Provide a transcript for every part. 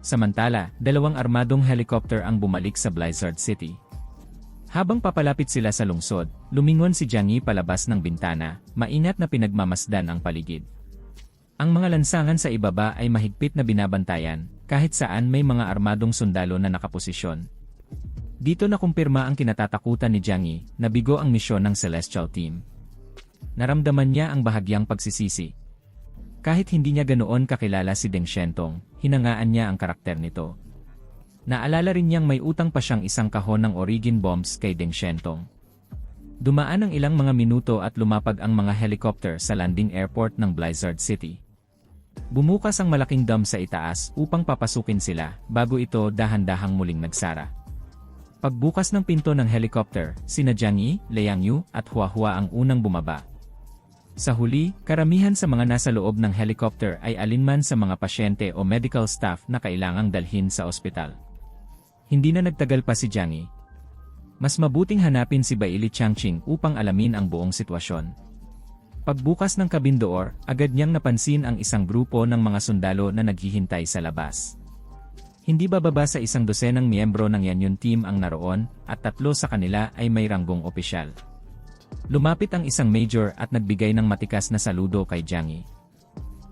Samantala, dalawang armadong helicopter ang bumalik sa Blizzard City. Habang papalapit sila sa lungsod, lumingon si Jiang Yi palabas ng bintana, mainat na pinagmamasdan ang paligid. Ang mga lansangan sa ibaba ay mahigpit na binabantayan, kahit saan may mga armadong sundalo na nakaposisyon. Dito na kumpirma ang kinatatakutan ni Jiang Yi, na bigo ang misyon ng Celestial Team. Naramdaman niya ang bahagyang pagsisisi. Kahit hindi niya ganoon kakilala si Deng Shentong, hinangaan niya ang karakter nito. Naalala rin niyang may utang pa siyang isang kahon ng origin bombs kay Deng Shentong. Dumaan ang ilang mga minuto at lumapag ang mga helicopter sa landing airport ng Blizzard City. Bumukas ang malaking dam sa itaas upang papasukin sila bago ito dahan-dahang muling nagsara. Pagbukas ng pinto ng helicopter, sina Jiang Yi, Liang Yu at Hua Hua ang unang bumaba. Sa huli, karamihan sa mga nasa loob ng helicopter ay alinman sa mga pasyente o medical staff na kailangang dalhin sa ospital. Hindi na nagtagal pa si Jiang Yi. Mas mabuting hanapin si Baili Changqing upang alamin ang buong sitwasyon. Pagbukas ng kabindoor, agad niyang napansin ang isang grupo ng mga sundalo na naghihintay sa labas. Hindi bababa sa isang dosenang miyembro ng Yanyun team ang naroon, at tatlo sa kanila ay may ranggong opisyal. Lumapit ang isang major at nagbigay ng matikas na saludo kay Jiang.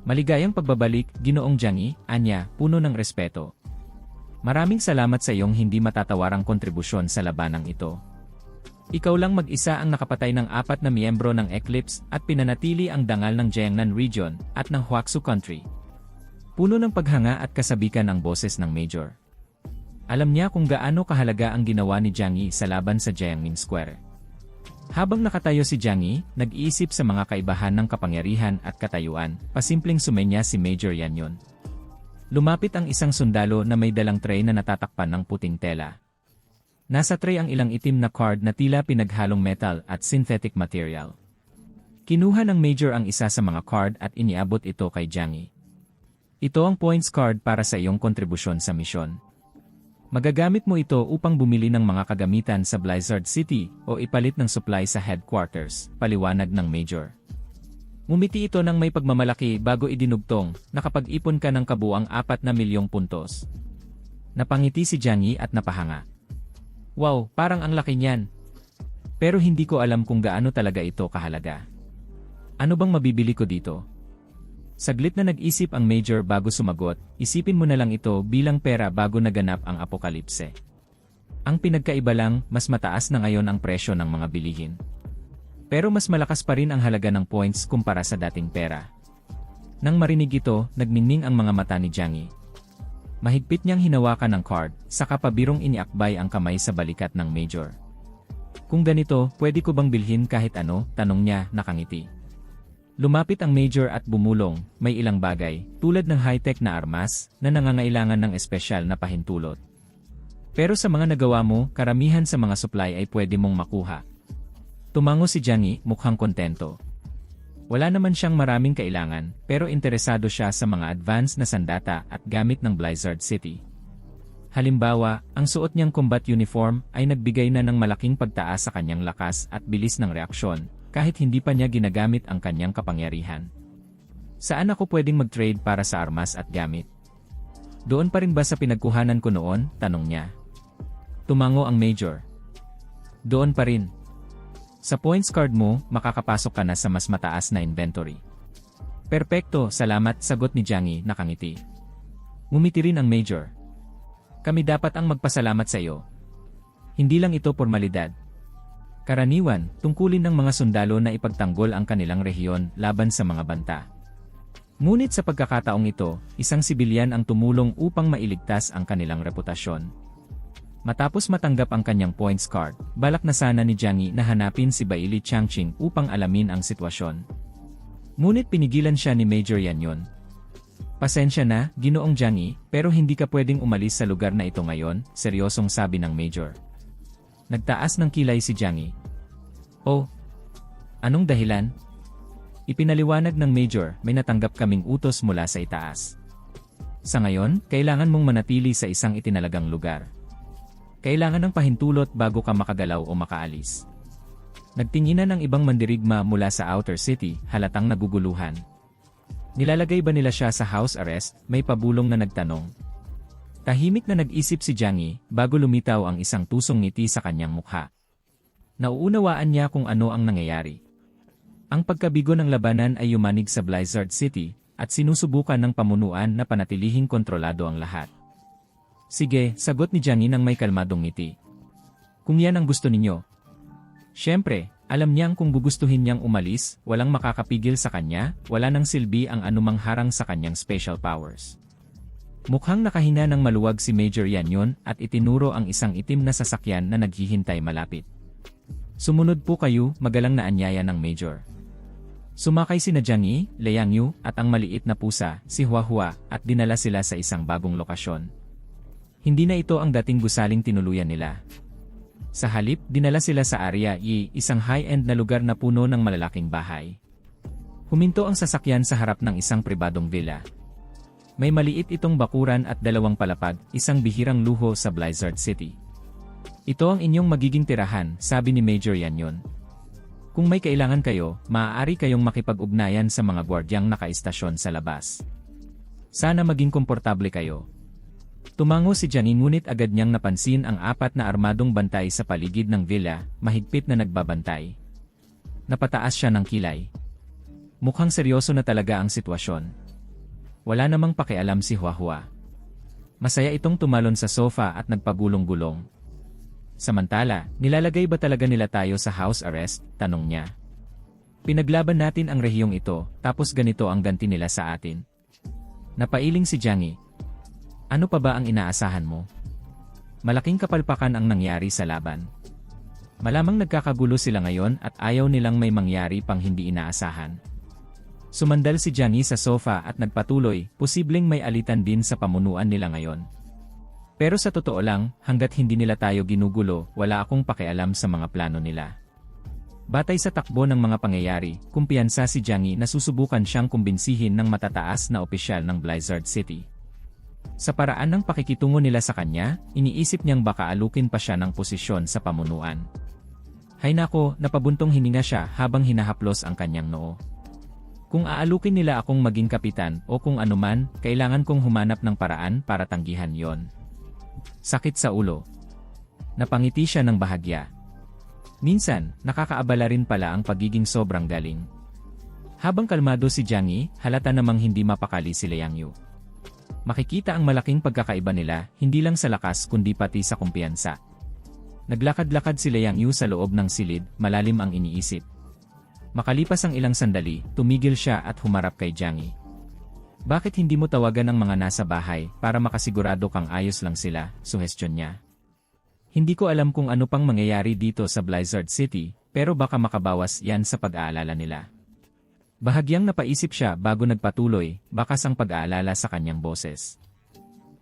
Maligayang pagbabalik, Ginoong Jiang anya, puno ng respeto. Maraming salamat sa iyong hindi matatawarang kontribusyon sa labanang ito. Ikaw lang mag-isa ang nakapatay ng apat na miyembro ng Eclipse at pinanatili ang dangal ng Jiangnan Region at ng Huaxu Country. Puno ng paghanga at kasabikan ang boses ng Major. Alam niya kung gaano kahalaga ang ginawa ni Jiang Yi sa laban sa Jiangning Square. Habang nakatayo si Jiang nag-iisip sa mga kaibahan ng kapangyarihan at katayuan, pasimpleng sumenya si Major Yanyon. Lumapit ang isang sundalo na may dalang tray na natatakpan ng puting tela. Nasa tray ang ilang itim na card na tila pinaghalong metal at synthetic material. Kinuha ng Major ang isa sa mga card at iniabot ito kay Jiang. Ito ang points card para sa iyong kontribusyon sa misyon. Magagamit mo ito upang bumili ng mga kagamitan sa Blizzard City o ipalit ng supply sa headquarters, paliwanag ng Major. Ngumiti ito ng may pagmamalaki bago idinugtong, nakapag-ipon ka ng kabuang 4 na milyong puntos. Napangiti si Jiang Yi at napahanga. Wow, parang ang laki niyan. Pero hindi ko alam kung gaano talaga ito kahalaga. Ano bang mabibili ko dito? Saglit na nag-isip ang Major bago sumagot, isipin mo na lang ito bilang pera bago naganap ang apokalipse. Ang pinagkaiba lang, mas mataas na ngayon ang presyo ng mga bilihin. Pero mas malakas pa rin ang halaga ng points kumpara sa dating pera. Nang marinig ito, nagmingming ang mga mata ni Jiang Yi. Mahigpit niyang hinawakan ng card, saka pabirong iniakbay ang kamay sa balikat ng Major. Kung ganito, pwede ko bang bilhin kahit ano? Tanong niya, nakangiti. Lumapit ang Major at bumulong, may ilang bagay, tulad ng high-tech na armas, na nangangailangan ng espesyal na pahintulot. Pero sa mga nagawa mo, karamihan sa mga supply ay pwede mong makuha. Tumango si Jiang Yi, mukhang kontento. Wala naman siyang maraming kailangan, pero interesado siya sa mga advanced na sandata at gamit ng Blizzard City. Halimbawa, ang suot niyang combat uniform ay nagbigay na ng malaking pagtaas sa kanyang lakas at bilis ng reaksyon, kahit hindi pa niya ginagamit ang kanyang kapangyarihan. Saan ako pwedeng mag-trade para sa armas at gamit? Doon pa rin ba sa pinagkuhanan ko noon? Tanong niya. Tumango ang Major. Doon pa rin. Sa points card mo, makakapasok ka na sa mas mataas na inventory. Perpekto, salamat, sagot ni Jiang Yi, nakangiti. Ngumiti rin ang Major. Kami dapat ang magpasalamat sa iyo. Hindi lang ito formalidad. Karaniwan, tungkulin ng mga sundalo na ipagtanggol ang kanilang rehiyon laban sa mga banta. Ngunit sa pagkakataong ito, isang sibilyan ang tumulong upang mailigtas ang kanilang reputasyon. Matapos matanggap ang kanyang points card, balak na sana ni Jiang Yi na hanapin si Baili Changqing upang alamin ang sitwasyon. Ngunit pinigilan siya ni Major Yanyon. Pasensya na, ginoong Jiang Yi, pero hindi ka pwedeng umalis sa lugar na ito ngayon, seryosong sabi ng Major. Nagtaas ng kilay si Jiang Yi. Oh, anong dahilan? Ipinaliwanag ng Major, may natanggap kaming utos mula sa itaas. Sa ngayon, kailangan mong manatili sa isang itinalagang lugar. Kailangan ng pahintulot bago ka makagalaw o makaalis. Nagtinginan ng ibang mandirigma mula sa outer city, halatang naguguluhan. Nilalagay ba nila siya sa house arrest? May pabulong na nagtanong. Tahimik na nag-isip si Jiang Yi bago lumitaw ang isang tusong ngiti sa kanyang mukha. Nauunawaan niya kung ano ang nangyayari. Ang pagkabigo ng labanan ay yumanig sa Blizzard City at sinusubukan ng pamunuan na panatilihing kontrolado ang lahat. Sige, sagot ni Jiang Yi ng may kalmadong ngiti. Kung yan ang gusto ninyo. Siyempre, alam niyang kung gugustuhin niyang umalis, walang makakapigil sa kanya, wala nang silbi ang anumang harang sa kanyang special powers. Mukhang nakahina ng maluwag si Major Yanyon at itinuro ang isang itim na sasakyan na naghihintay malapit. Sumunod po kayo, magalang na anyaya ng Major. Sumakay si Yi, Liang Yu, at ang maliit na pusa, si Hua Hua, at dinala sila sa isang bagong lokasyon. Hindi na ito ang dating gusaling tinuluyan nila. Sa halip, dinala sila sa Area E, isang high-end na lugar na puno ng malalaking bahay. Huminto ang sasakyan sa harap ng isang pribadong villa. May maliit itong bakuran at dalawang palapag, isang bihirang luho sa Blizzard City. Ito ang inyong magiging tirahan, sabi ni Major Yanyon. Kung may kailangan kayo, maaari kayong makipag-ugnayan sa mga gwardyang nakaistasyon sa labas. Sana maging komportable kayo. Tumango si Janine ngunit agad niyang napansin ang apat na armadong bantay sa paligid ng villa, mahigpit na nagbabantay. Napataas siya ng kilay. Mukhang seryoso na talaga ang sitwasyon. Wala namang pakialam si Huahua. Masaya itong tumalon sa sofa at nagpagulong-gulong. Samantala, nilalagay ba talaga nila tayo sa house arrest? Tanong niya. Pinaglaban natin ang rehiyong ito, tapos ganito ang ganti nila sa atin. Napailing si Jiang Yi. Ano pa ba ang inaasahan mo? Malaking kapalpakan ang nangyari sa laban. Malamang nagkakagulo sila ngayon at ayaw nilang may mangyari pang hindi inaasahan. Sumandal si Yi sa sofa at nagpatuloy, posibleng may alitan din sa pamunuan nila ngayon. Pero sa totoo lang, hanggat hindi nila tayo ginugulo, wala akong pakialam sa mga plano nila. Batay sa takbo ng mga pangyayari, kumpiyansa si Yi na susubukan siyang kumbinsihin ng matataas na opisyal ng Blizzard City. Sa paraan ng pakikitungo nila sa kanya, iniisip niyang baka alukin pa siya ng posisyon sa pamunuan. Hay nako, napabuntong hininga siya habang hinahaplos ang kanyang noo. Kung aalukin nila akong maging kapitan o kung anuman, kailangan kong humanap ng paraan para tanggihan yon. Sakit sa ulo. Napangiti siya ng bahagya. Minsan, nakakaabala rin pala ang pagiging sobrang galing. Habang kalmado si Jiang halata namang hindi mapakali si Liang Yu. Makikita ang malaking pagkakaiba nila, hindi lang sa lakas kundi pati sa kumpiyansa. Naglakad-lakad si Liang Yu sa loob ng silid, malalim ang iniisip. Makalipas ang ilang sandali, tumigil siya at humarap kay Jiang Yi. Bakit hindi mo tawagan ang mga nasa bahay para makasigurado kang ayos lang sila, suhestyon niya. Hindi ko alam kung ano pang mangyayari dito sa Blizzard City, pero baka makabawas yan sa pag-aalala nila. Bahagyang napaisip siya bago nagpatuloy, bakas ang pag-aalala sa kanyang boses.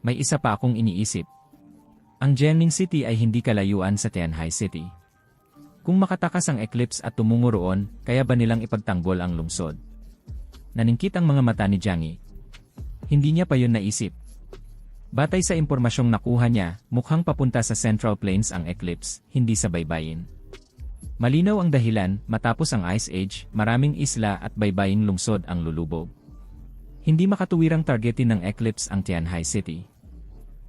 May isa pa akong iniisip. Ang Jiangning City ay hindi kalayuan sa Tianhai City. Kung makatakas ang eclipse at tumungo roon, kaya ba nilang ipagtanggol ang lungsod? Naningkit ang mga mata ni Jiang Yi. Hindi niya pa yun naisip. Batay sa impormasyong nakuha niya, mukhang papunta sa Central Plains ang eclipse, hindi sa baybayin. Malinaw ang dahilan, matapos ang Ice Age, maraming isla at baybaying lungsod ang lulubog. Hindi makatuwirang targetin ng eclipse ang Tianhai City.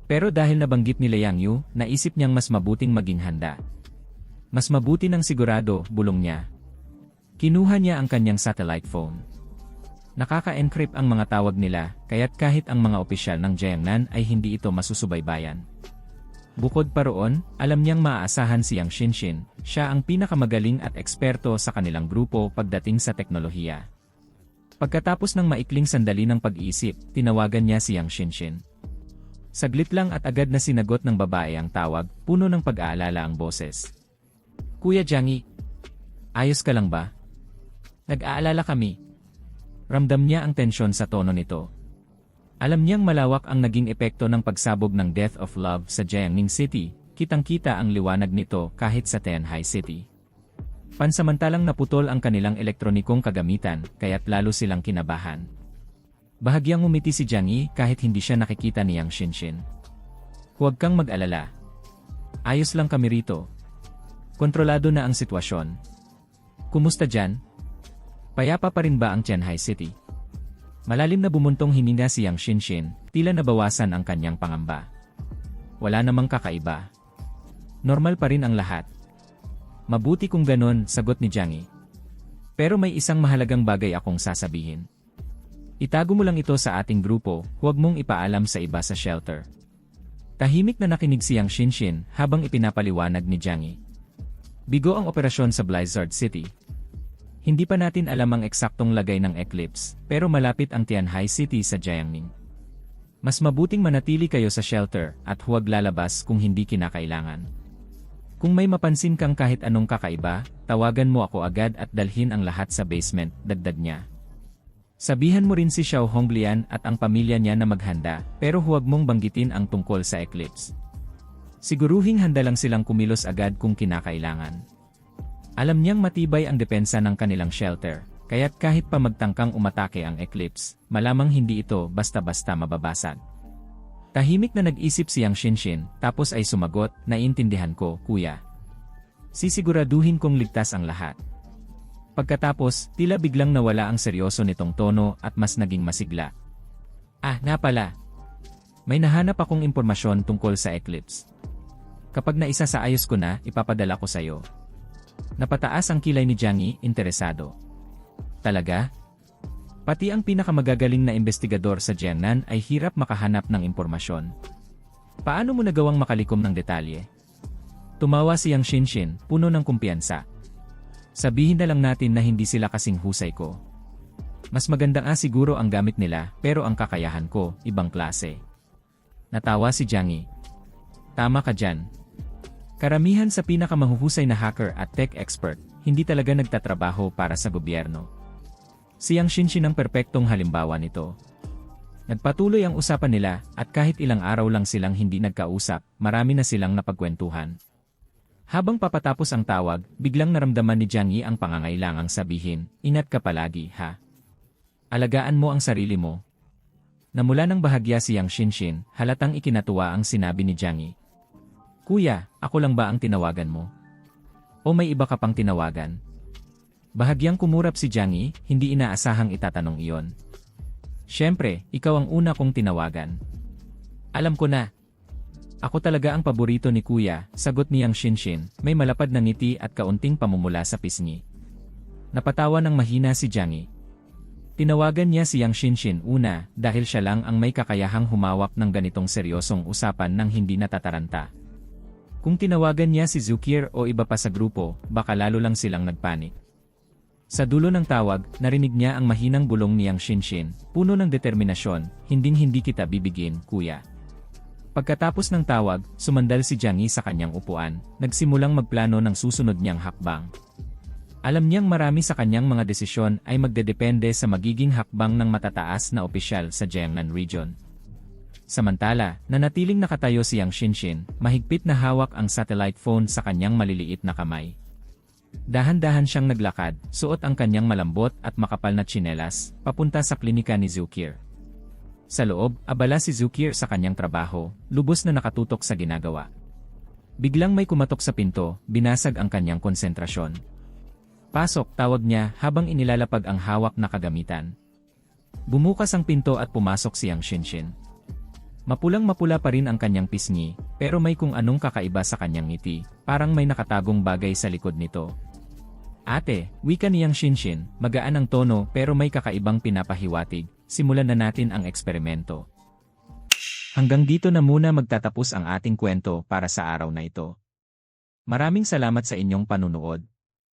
Pero dahil nabanggit ni Liang Yu, naisip niyang mas mabuting maging handa. Mas mabuti ng sigurado, bulong niya. Kinuha niya ang kanyang satellite phone. Nakaka-encrypt ang mga tawag nila, kaya't kahit ang mga opisyal ng Jiangnan ay hindi ito masusubaybayan. Bukod pa roon, alam niyang maaasahan si Yang Shinshin, siya ang pinakamagaling at eksperto sa kanilang grupo pagdating sa teknolohiya. Pagkatapos ng maikling sandali ng pag-iisip, tinawagan niya si Yang Shinshin. Saglit lang at agad na sinagot ng babae ang tawag, puno ng pag-aalala ang boses. Kuya Jiangyi, ayos ka lang ba? Nag-aalala kami. Ramdam niya ang tensyon sa tono nito. Alam niyang malawak ang naging epekto ng pagsabog ng Death of Love sa Jiangning City, kitang-kita ang liwanag nito kahit sa Tianhai City. Pansamantalang naputol ang kanilang elektronikong kagamitan, kaya't lalo silang kinabahan. Bahagyang umiti si Jiang Yi kahit hindi siya nakikita ni Yang Shinshin. Huwag kang mag-alala. Ayos lang kami rito, Kontrolado na ang sitwasyon. Kumusta dyan? Payapa pa rin ba ang Tianhai City? Malalim na bumuntong hininga si Yang Shinshin, tila nabawasan ang kanyang pangamba. wala namang kakaiba. Normal pa rin ang lahat. Mabuti kung ganon, sagot ni Jiangyi. Pero may isang mahalagang bagay akong sasabihin. Itago mo lang ito sa ating grupo, huwag mong ipaalam sa iba sa shelter. Tahimik na nakinig siyang Shinshin habang ipinapaliwanag ni Jiangyi. Bigo ang operasyon sa Blizzard City. Hindi pa natin alam ang eksaktong lagay ng eclipse, pero malapit ang Tianhai City sa Jiangning. Mas mabuting manatili kayo sa shelter at huwag lalabas kung hindi kinakailangan. Kung may mapansin kang kahit anong kakaiba, tawagan mo ako agad at dalhin ang lahat sa basement, dagdag niya. Sabihan mo rin si Xiao Honglian at ang pamilya niya na maghanda, pero huwag mong banggitin ang tungkol sa eclipse. Siguruhing handa lang silang kumilos agad kung kinakailangan. Alam niyang matibay ang depensa ng kanilang shelter, kaya't kahit pa magtangkang umatake ang eclipse, malamang hindi ito basta-basta mababasag. Tahimik na nag-isip siyang Shinshin, tapos ay sumagot, naiintindihan ko, kuya. Sisiguraduhin kong ligtas ang lahat. Pagkatapos, tila biglang nawala ang seryoso nitong tono at mas naging masigla. Ah, na pala. May nahanap akong impormasyon tungkol sa eclipse. Kapag naisa sa ayos ko na, ipapadala ko sa'yo. Napataas ang kilay ni Jiangyi, interesado. Talaga? Pati ang pinakamagagaling na investigador sa Jiangnan ay hirap makahanap ng impormasyon. Paano mo nagawang makalikom ng detalye? Tumawa siyang Shinshin, puno ng kumpiyansa. Sabihin na lang natin na hindi sila kasing husay ko. Mas maganda siguro ang gamit nila, pero ang kakayahan ko, ibang klase. Natawa si Jiangyi. Tama ka dyan. Karamihan sa pinakamahuhusay na hacker at tech expert, hindi talaga nagtatrabaho para sa gobyerno. Siyang Shinshin ang perpektong halimbawa nito. Nagpatuloy ang usapan nila at kahit ilang araw lang silang hindi nagkausap, marami na silang napagkwentuhan. Habang papatapos ang tawag, biglang naramdaman ni Jiangyi ang pangangailangang sabihin, inat ka palagi, ha? Alagaan mo ang sarili mo. Namula ng bahagya siyang Shinshin, halatang ikinatuwa ang sinabi ni Jiangyi. Kuya, ako lang ba ang tinawagan mo? O may iba ka pang tinawagan? Bahagyang kumurap si Jiangyi, hindi inaasahang itatanong iyon. Siyempre, ikaw ang una kong tinawagan. Alam ko na. Ako talaga ang paborito ni Kuya, sagot niyang Shinshin, may malapad na ngiti at kaunting pamumula sa pisngi. Napatawa ng mahina si Jiangyi. Tinawagan niya siyang Shinshin una dahil siya lang ang may kakayahang humawak ng ganitong seryosong usapan nang hindi natataranta. Kung tinawagan niya si Zukir o iba pa sa grupo, baka lalo lang silang nagpanik. Sa dulo ng tawag, narinig niya ang mahinang bulong niyang Shinshin, puno ng determinasyon, hinding-hindi kita bibigin, kuya. Pagkatapos ng tawag, sumandal si Jiangyi sa kanyang upuan, nagsimulang magplano ng susunod niyang hakbang. Alam niyang marami sa kanyang mga desisyon ay magdedepende sa magiging hakbang ng matataas na opisyal sa Jiangnan Region. Samantala, nanatiling nakatayo siyang Shinshin, mahigpit na hawak ang satellite phone sa kanyang maliliit na kamay. Dahan-dahan siyang naglakad, suot ang kanyang malambot at makapal na tsinelas, papunta sa klinika ni Zukir. Sa loob, abala si Zukir sa kanyang trabaho, lubos na nakatutok sa ginagawa. Biglang may kumatok sa pinto, binasag ang kanyang konsentrasyon. Pasok, tawag niya habang inilalapag ang hawak na kagamitan. Bumukas ang pinto at pumasok siyang Shinshin. Mapulang mapula pa rin ang kanyang pisngi, pero may kung anong kakaiba sa kanyang ngiti, parang may nakatagong bagay sa likod nito. Ate, wika niyang Shinshin, magaan ang tono pero may kakaibang pinapahiwatig, simulan na natin ang eksperimento. Hanggang dito na muna magtatapos ang ating kwento para sa araw na ito. Maraming salamat sa inyong panunood.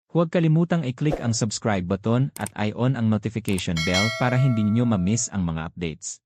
Huwag kalimutang i-click ang subscribe button at i-on ang notification bell para hindi ninyo ma-miss ang mga updates.